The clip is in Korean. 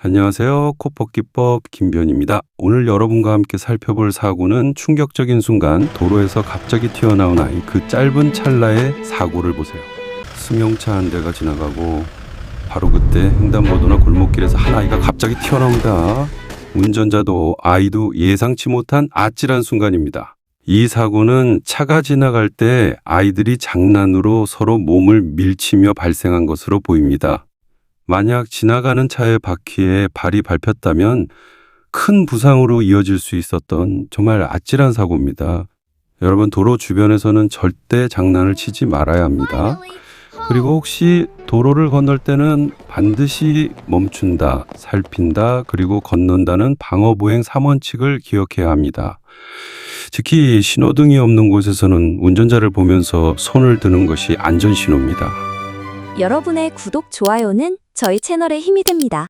안녕하세요. 코퍼기법 김변입니다. 오늘 여러분과 함께 살펴볼 사고는 충격적인 순간 도로에서 갑자기 튀어나온 아이 그 짧은 찰나의 사고를 보세요. 승용차 한 대가 지나가고 바로 그때 횡단보도나 골목길에서 한 아이가 갑자기 튀어나옵니다. 운전자도 아이도 예상치 못한 아찔한 순간입니다. 이 사고는 차가 지나갈 때 아이들이 장난으로 서로 몸을 밀치며 발생한 것으로 보입니다. 만약 지나가는 차의 바퀴에 발이 밟혔다면 큰 부상으로 이어질 수 있었던 정말 아찔한 사고입니다. 여러분 도로 주변에서는 절대 장난을 치지 말아야 합니다. 그리고 혹시 도로를 건널 때는 반드시 멈춘다, 살핀다, 그리고 건넌다는 방어보행 3원칙을 기억해야 합니다. 특히 신호등이 없는 곳에서는 운전자를 보면서 손을 드는 것이 안전신호입니다. 여러분의 구독, 좋아요는 저희 채널의 힘이 됩니다.